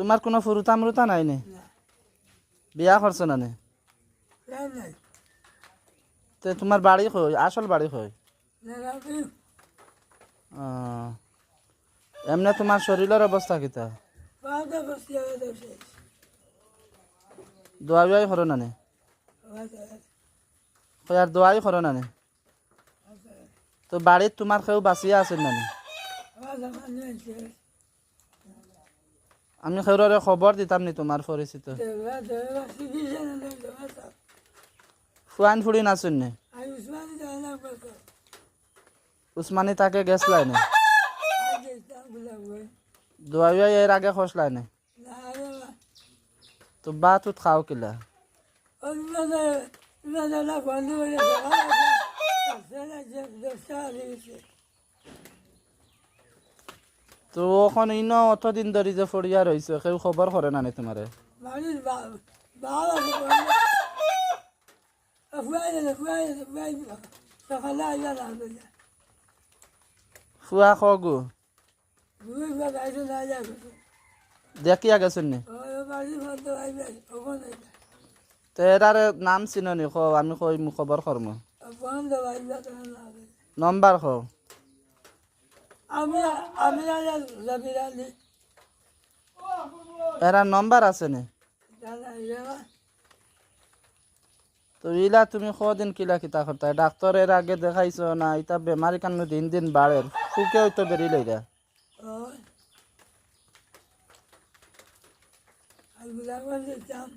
তোমার কোনো ফুরুতা মুরুতা নাই নে? বিয়া করছ না নে? তে তোমার বাড়ি কই? আসল বাড়ি কই? এমনি তোমার শরীরের অবস্থা কিতা? দোয়া বিয়াই করো না নে? আর দোয়াই করো না নে? তো বাড়িত তোমার কেউ বাঁচিয়া আছে না নে? আমি খেউরে খবর দিতাম নি তোমার পরিচিত দেবা ফুড়ি নাচুন নে? উসমানি তাকে গেছলাই নে? আজ ইসলাম দোয়া এর আগে খসলাই নে? না তো বা তুত খাও কিলা? না তো এখন ইন অত দিন ধরে যে ফরিয়া রয়েছে কেউ খবর করে না নি তোমারে? খুয়া খ গো দেখি আগে শুনি নাম চিনি খ আমি খবর করম নম্বর খ আমি আমি জমির এরা নম্বর আছে নি। তো ইলা তুমি কদিন কিলা কিতা করতা? ডাক্তার এর আগে দেখাইছো না ইতা বেমারি কান্ন দিন দিন বাড়ে ফুকে হইতো বেরি লইরা চাম